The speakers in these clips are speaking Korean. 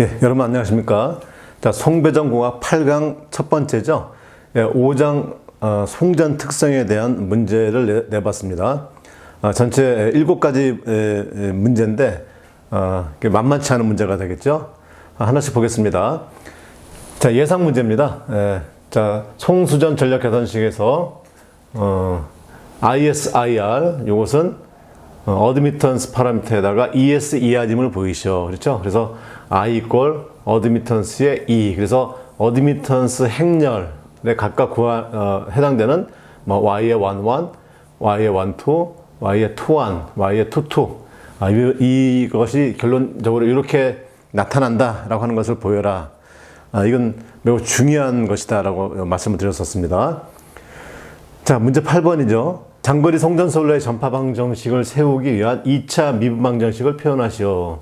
예, 여러분 안녕하십니까? 자, 송배전공학 8강 첫 번째죠. 예, 5장 어, 송전 특성에 대한 문제를 내, 봤습니다 전체 7가지 에, 에, 문제인데 어, 이게 만만치 않은 문제가 되겠죠. 아, 하나씩 보겠습니다. 자, 예상 문제입니다. 예, 자, 송수전 전략 계산식에서 어, ISIR 이것은 어, 어드미턴스 파라미터에다가 ES 이하짐을 보이셔. 그렇죠? 그래서 I 이꼴 어드미턴스의 E. 그래서 어드미턴스 행렬에 각각 구하, 어, 해당되는 뭐 Y의 1, 1, Y의 1, 2, Y의 2, 1, Y의 2, 2. 아, 이, 이것이 결론적으로 이렇게 나타난다라고 하는 것을 보여라. 아, 이건 매우 중요한 것이다라고 말씀을 드렸었습니다. 자, 문제 8번이죠. 장거리 송전솔로의 전파 방정식을 세우기 위한 2차 미분 방정식을 표현하시오.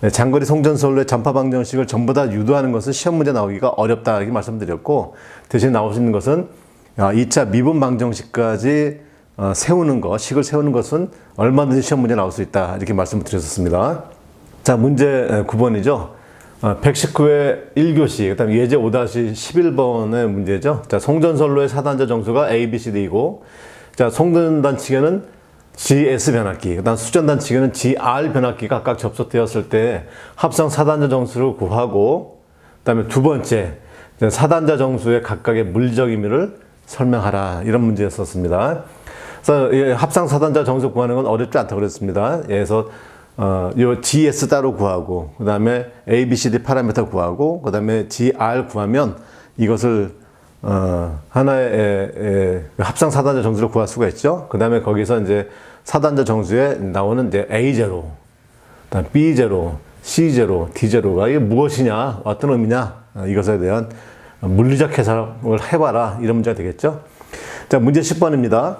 네, 장거리 송전솔로의 전파 방정식을 전부 다 유도하는 것은 시험 문제 나오기가 어렵다 이렇게 말씀드렸고 대신 나올 수 있는 것은 2차 미분 방정식까지 어, 세우는 것, 식을 세우는 것은 얼마든지 시험 문제 나올 수 있다 이렇게 말씀을 드렸었습니다. 자, 문제 9번이죠. 119회 1교시, 그 다음에 예제 5-11번의 문제죠. 자, 송전선로의 사단자 정수가 A, B, C, D이고, 자, 송전단치계는 GS 변압기, 그 다음 수전단치계는 GR 변압기가 각각 접속되었을 때 합성 사단자 정수를 구하고, 그 다음에 두 번째, 사단자 정수의 각각의 물적 의미를 설명하라. 이런 문제였었습니다. 그래서 합상 사단자 정수 구하는 건 어렵지 않다고 그랬습니다. 그래서 어, 요 GS 따로 구하고, 그 다음에 A, B, C, D 파라미터 구하고, 그 다음에 GR 구하면 이것을 어, 하나의 에, 에, 합상 사단자 정수를 구할 수가 있죠. 그 다음에 거기서 이제 사단자 정수에 나오는 이제 A0, 그다음 B0, C0, D0가 이게 무엇이냐, 어떤 의미냐, 어, 이것에 대한 물리적 해석을 해봐라. 이런 문제가 되겠죠. 자, 문제 10번입니다.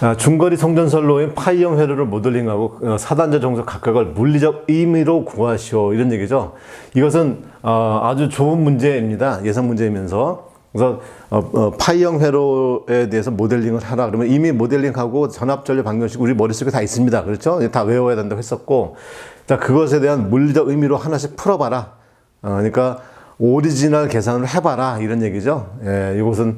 아, 중거리 송전선로인 파이형 회로를 모델링하고 어, 사단자 정수 각각을 물리적 의미로 구하시오 이런 얘기죠. 이것은 어, 아주 좋은 문제입니다. 예상 문제이면서 그래서 어, 파이형 회로에 대해서 모델링을 하라 그러면 이미 모델링하고 전압전류 방정식 우리 머릿속에 다 있습니다. 그렇죠? 다 외워야 된다고 했었고 자 그것에 대한 물리적 의미로 하나씩 풀어봐라. 그러니까 오리지널 계산을 해봐라 이런 얘기죠. 예, 이것은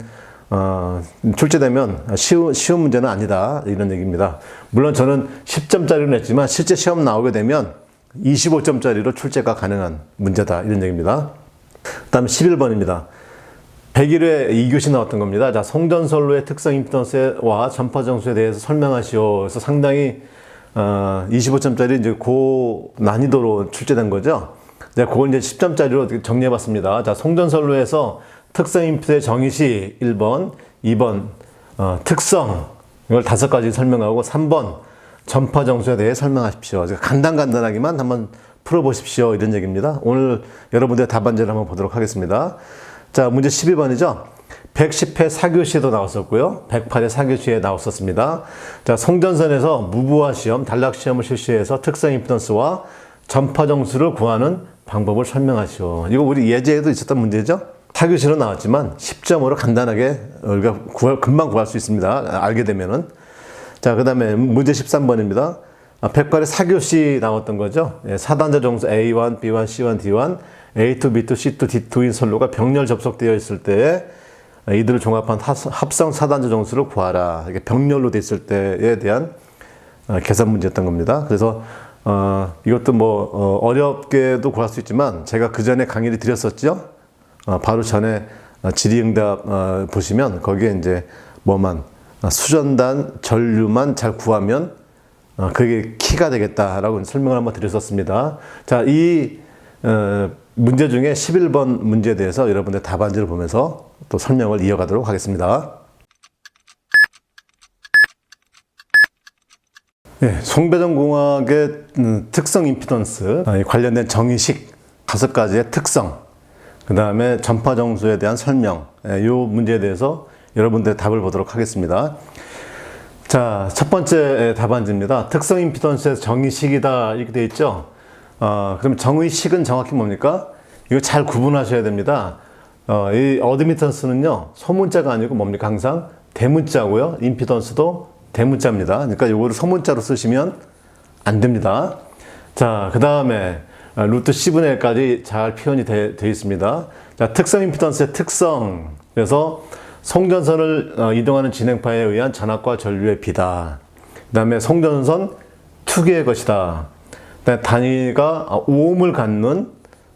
어, 출제되면 쉬운, 쉬운 문제는 아니다. 이런 얘기입니다. 물론 저는 10점짜리를 냈지만 실제 시험 나오게 되면 25점짜리로 출제가 가능한 문제다. 이런 얘기입니다. 그 다음에 11번입니다. 101회 2교시 나왔던 겁니다. 자, 송전선로의 특성 임피던스와 전파정수에 대해서 설명하시오. 그래서 상당히 어, 25점짜리 이제 고 난이도로 출제된 거죠. 네, 그걸 이제 10점짜리로 정리해 봤습니다. 자, 송전선로에서 특성 인풋의 정의시 1번, 2번 어, 특성 이걸 다섯 가지 설명하고 3번 전파 정수에 대해 설명하십시오. 간단 간단하게만 한번 풀어 보십시오. 이런 얘기입니다. 오늘 여러분들의 답안지를 한번 보도록 하겠습니다. 자, 문제 12번이죠. 110회 사교시에도 나왔었고요. 108회 사교시에 나왔었습니다. 자, 송전선에서 무부화 시험, 단락 시험을 실시해서 특성 임피던스와 전파 정수를 구하는 방법을 설명하시오. 이거 우리 예제에도 있었던 문제죠. 타교시로 나왔지만 10점으로 간단하게 우리가 구할, 금방 구할 수 있습니다. 알게 되면은. 자, 그 다음에 문제 13번입니다. 아, 백발의 4교시 나왔던 거죠. 예, 사단자 정수 A1, B1, C1, D1, A2, B2, C2, D2인 선로가 병렬 접속되어 있을 때 이들을 종합한 합성 사단자 정수를 구하라. 이게 병렬로 됐을 때에 대한 어, 계산 문제였던 겁니다. 그래서 어, 이것도 뭐 어, 렵게도 구할 수 있지만 제가 그 전에 강의를 드렸었죠. 어, 바로 전에 어, 질의응답 어, 보시면 거기에 이제 뭐만 수전단 전류만 잘 구하면 그게 키가 되겠다라고 설명을 한번 드렸었습니다. 자, 이 문제 중에 11번 문제에 대해서 여러분들 답안지를 보면서 또 설명을 이어가도록 하겠습니다. 네, 송배전공학의 음, 특성 임피던스 관련된 정의식 다섯 가지의 특성 그 다음에 전파 정수에 대한 설명, 이 예, 문제에 대해서 여러분들 답을 보도록 하겠습니다. 자, 첫 번째 답안지입니다. 특성 임피던스의 정의식이다. 이렇게 되어 있죠. 어, 그럼 정의식은 정확히 뭡니까? 이거 잘 구분하셔야 됩니다. 어, 이 어드미턴스는요, 소문자가 아니고 뭡니까? 항상 대문자고요. 임피던스도 대문자입니다. 그러니까 이거를 소문자로 쓰시면 안 됩니다. 자, 그 다음에 아, 루트 10분의 1까지 잘 표현이 되, 돼 있습니다. 자, 특성 임피던스의 특성. 그래서 송전선을 어, 이동하는 진행파에 의한 전압과 전류의 비다. 그 다음에 송전선 투기의 것이다. 그다음에 단위가 아, 오음을 갖는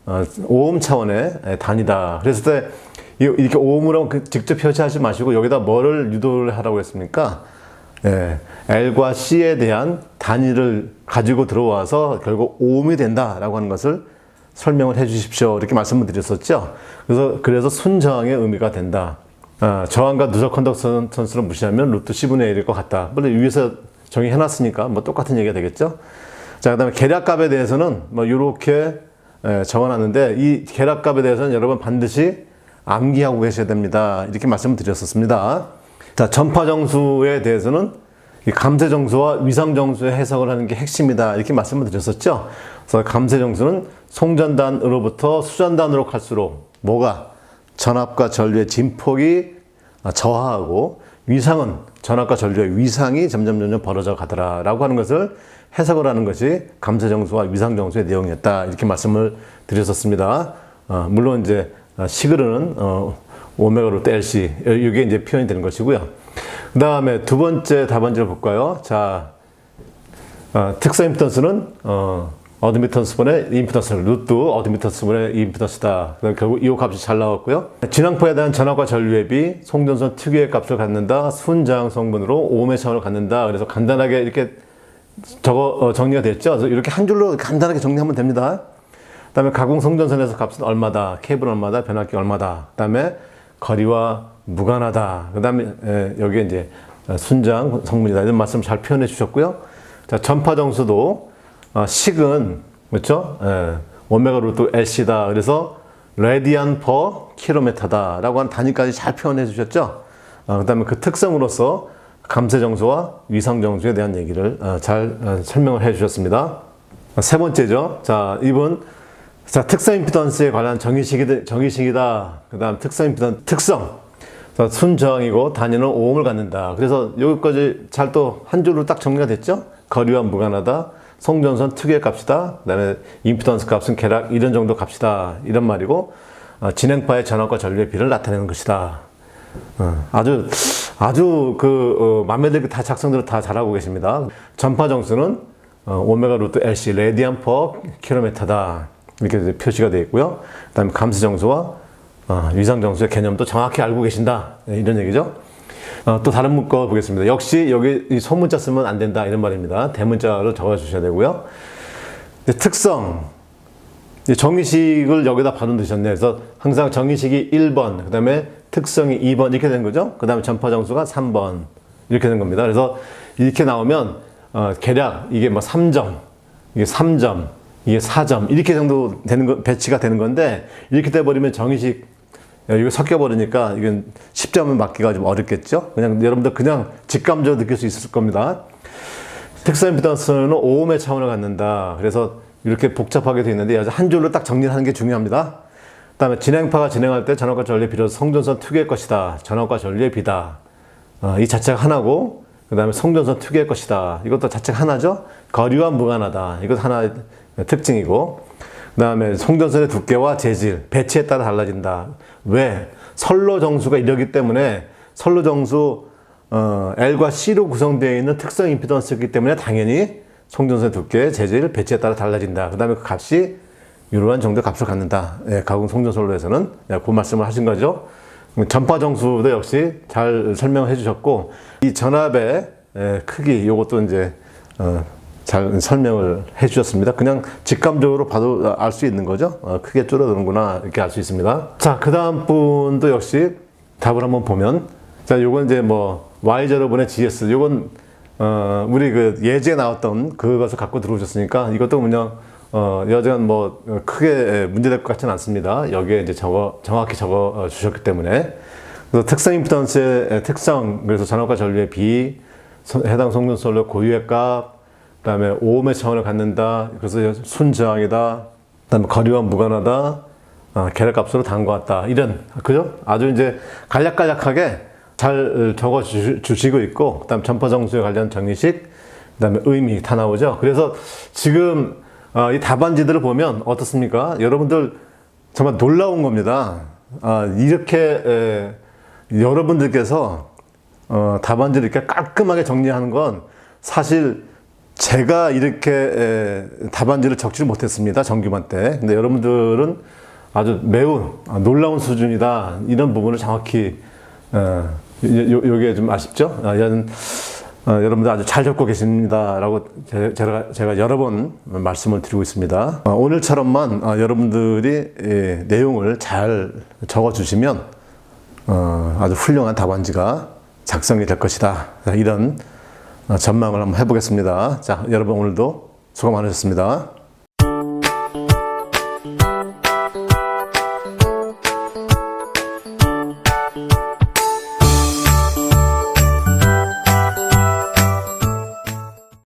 어, 오음 차원의 예, 단위다. 그랬을 때 이- 이렇게 오음으로 그 직접 표시하지 마시고 여기다 뭐를 유도를 하라고 했습니까? 예, L과 C에 대한 단위를 가지고 들어와서 결국 오음이 된다라고 하는 것을 설명을 해 주십시오. 이렇게 말씀을 드렸었죠. 그래서, 그래서 순저항의 의미가 된다. 아, 저항과 누적 컨덕션스를 무시하면 루트 10분의 1일 것 같다. 물론 위에서 정의해 놨으니까 뭐 똑같은 얘기가 되겠죠. 자, 그 다음에 계략값에 대해서는 뭐 이렇게 적어 놨는데 이 계략값에 대해서는 여러분 반드시 암기하고 계셔야 됩니다. 이렇게 말씀을 드렸었습니다. 자, 전파정수에 대해서는 이 감세정수와 위상정수의 해석을 하는 게 핵심이다. 이렇게 말씀을 드렸었죠. 그래서 감세정수는 송전단으로부터 수전단으로 갈수록 뭐가 전압과 전류의 진폭이 저하하고 위상은 전압과 전류의 위상이 점점 점점 벌어져 가더라라고 하는 것을 해석을 하는 것이 감세 정수와 위상 정수의 내용이었다. 이렇게 말씀을 드렸었습니다. 어, 물론 이제 시그르는 어, 오메가 루트 LC 이게 이제 표현이 되는 것이고요. 그 다음에 두 번째 답안지를 볼까요? 자, 어, 특성 임피던스는 어, 어드미턴스분의 임피던스, 루트 어드미턴스분의 임피던스다. 결국 이 값이 잘 나왔고요. 진앙포에 대한 전압과 전류의 비, 송전선 특유의 값을 갖는다. 순장 성분으로 오음의 차원을 갖는다. 그래서 간단하게 이렇게 저거 어, 정리가 됐죠. 그래서 이렇게 한 줄로 간단하게 정리하면 됩니다. 그 다음에 가공 송전선에서 값은 얼마다, 케이블 얼마다, 변압기 얼마다. 그 다음에 거리와 무관하다. 그 다음에 에, 여기에 이제 순장 성분이다. 이런 말씀 잘 표현해 주셨고요. 자, 전파 정수도 어, 식은 그렇죠? 에, 오메가 루트 LC다. 그래서 레디안 퍼 킬로미터다라고 하는 단위까지 잘 표현해 주셨죠. 어, 그다음에 그 특성으로서 감세 정수와 위상 정수에 대한 얘기를 어, 잘 어, 설명을 해 주셨습니다. 세 번째죠. 자, 이번 자, 특성 임피던스에 관한 정의식이, 정의식이다. 그 다음 특성 임피던스, 특성. 자, 순정이고 단위는 오음을 갖는다. 그래서 여기까지 잘 또 한 줄로 딱 정리가 됐죠? 거리와 무관하다. 송전선 특유의 값이다. 그 다음에 임피던스 값은 계략 이런 정도 값이다. 이런 말이고, 어, 진행파의 전압과 전류의 비를 나타내는 것이다. 어, 아주, 아주 그, 어, 맘에 들게 다 작성들을 다 잘하고 계십니다. 전파 정수는 어, 오메가 루트 LC, 레디안 퍼 킬로미터다. 이렇게 표시가 되어 있고요. 그 다음에 감시 정수와 어, 위상 정수의 개념도 정확히 알고 계신다. 네, 이런 얘기죠. 어, 또 다른 문거 보겠습니다. 역시 여기 이 소문자 쓰면 안 된다. 이런 말입니다. 대문자로 적어 주셔야 되고요. 특성. 정의식을 여기다 바로 넣으셨네요. 그래서 항상 정의식이 1번, 그 다음에 특성이 2번 이렇게 되는 거죠. 그 다음에 전파 정수가 3번 이렇게 되는 겁니다. 그래서 이렇게 나오면 어, 계략 이게 뭐 3점, 이게 3점, 이게 4점 이렇게 정도 되는 거 배치가 되는 건데 이렇게 돼 버리면 정의식 야, 이거 섞여 버리니까 이건 10점을 맞기가 좀 어렵겠죠. 그냥 여러분들 그냥 직감적으로 느낄 수 있을 겁니다. 특성 임피던스는 오음의 차원을 갖는다. 그래서 이렇게 복잡하게 되어 있는데 한 줄로 딱 정리하는 게 중요합니다. 그 다음에 진행파가 진행할 때 전압과 전류의 비로 성전선 특유의 것이다. 전압과 전류의 비다. 어, 이 자체가 하나고 그 다음에 성전선 특유의 것이다. 이것도 자체가 하나죠. 거리와 무관하다. 이것 하나의 특징이고 그 다음에 송전선의 두께와 재질, 배치에 따라 달라진다. 왜? 선로 정수가 이러기 때문에 선로 정수 어, L과 C로 구성되어 있는 특성 임피던스이기 때문에 당연히 송전선의 두께, 재질, 배치에 따라 달라진다. 그 다음에 그 값이 이러한 정도의 값을 갖는다. 예, 가공 송전선로에서는 예, 그 말씀을 하신 거죠. 전파 정수도 역시 잘 설명해 주셨고 이 전압의 예, 크기 이것도 이제 어, 잘 설명을 해 주셨습니다. 그냥 직감적으로 봐도 알 수 있는 거죠. 어, 크게 줄어드는구나 이렇게 알 수 있습니다. 자, 그 다음 분도 역시 답을 한번 보면 자, 요건 이제 뭐 Y제로분의 GS 요건 어, 우리 그 예제에 나왔던 그것을 갖고 들어오셨으니까 이것도 그냥 어, 여전 뭐 크게 문제될 것 같지는 않습니다. 여기에 이제 적어 정확히 적어 어, 주셨기 때문에 그래서 특성 임피던스의 특성 그래서 전압과 전류의 비 선- 해당 성분 솔로 고유의 값 그다음에 오음의 차원을 갖는다. 그래서 순저항이다. 그다음에 거리와 무관하다. 어, 계략값으로 담궈왔다. 이런 그죠? 아주 이제 간략간략하게 잘 적어 주, 주시고 있고 그다음 전파 정수에 관련 정의식 그다음에 의미 다 나오죠. 그래서 지금 아, 이 답안지들을 보면 어떻습니까? 여러분들 정말 놀라운 겁니다. 아, 이렇게 에, 여러분들께서 어, 답안지를 이렇게 깔끔하게 정리하는 건 사실 제가 이렇게 에, 답안지를 적지를 못했습니다. 정규만 때. 근데 여러분들은 아주 매우 놀라운 수준이다. 이런 부분을 정확히 어, 요, 요- 요게 좀 아쉽죠? 아, 어, 여러분들 아주 잘 적고 계십니다 라고 제- 제가, 제가 여러 번 말씀을 드리고 있습니다. 어, 오늘처럼만 어, 여러분들이 예, 내용을 잘 적어 주시면 어, 아주 훌륭한 답안지가 작성이 될 것이다. 자, 이런 어, 전망을 한번 해보겠습니다. 자, 여러분 오늘도 수고 많으셨습니다.